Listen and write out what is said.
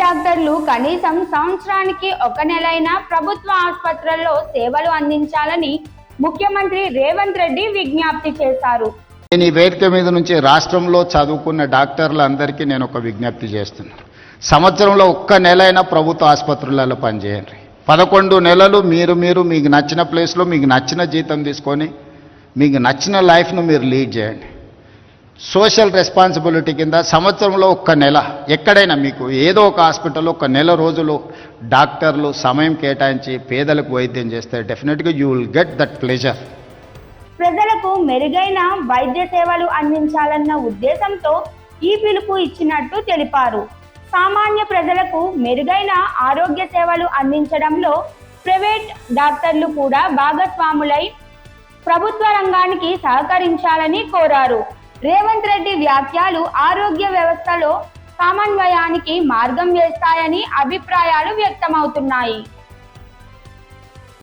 డాక్టర్లు కనీసం సంవత్సరానికి ఒక నెలైనా ప్రభుత్వ ఆసుపత్రుల్లో సేవలు అందించాలని ముఖ్యమంత్రి రేవంత్ రెడ్డి విజ్ఞప్తి చేశారు. నేను ఈ వేదిక మీద నుంచి రాష్ట్రంలో చదువుకున్న డాక్టర్లందరికీ నేను ఒక విజ్ఞప్తి చేస్తున్నాను సంవత్సరంలో ఒక్క నెలైనా ప్రభుత్వ ఆసుపత్రులలో పనిచేయండి. పదకొండు నెలలు మీరు మీరు మీకు నచ్చిన ప్లేస్లో మీకు నచ్చిన జీతం తీసుకొని మీకు నచ్చిన లైఫ్ను మీరు లీడ్ చేయండి. సోషల్ రెస్పాన్సిబిలిటీ కింద సంవత్సరంలో ఒక్క నెల ఎక్కడైనా మీకు ఏదో ఒక హాస్పిటల్లో ఒక నెల రోజులు డాక్టర్లు సమయం కేటాయించి పేదలకు వైద్యం చేస్తే డెఫినెట్గా you will get that pleasure. ప్రజలకు మెరుగైన వైద్య సేవలు అందించాలన్న ఉద్దేశంతో ఈ పిలుపు ఇచ్చినట్టు తెలిపారు. సామాన్య ప్రజలకు మెరుగైన ఆరోగ్య సేవలు అందించడంలో ప్రైవేట్ డాక్టర్లు కూడా భాగస్వాములై ప్రభుత్వ రంగానికి సహకరించాలని కోరారు. రేవంత్ రెడ్డి వ్యాఖ్యలు ఆరోగ్య వ్యవస్థలో సమన్వయానికి మార్గం వేస్తాయని అభిప్రాయాలు వ్యక్తమవుతున్నాయి.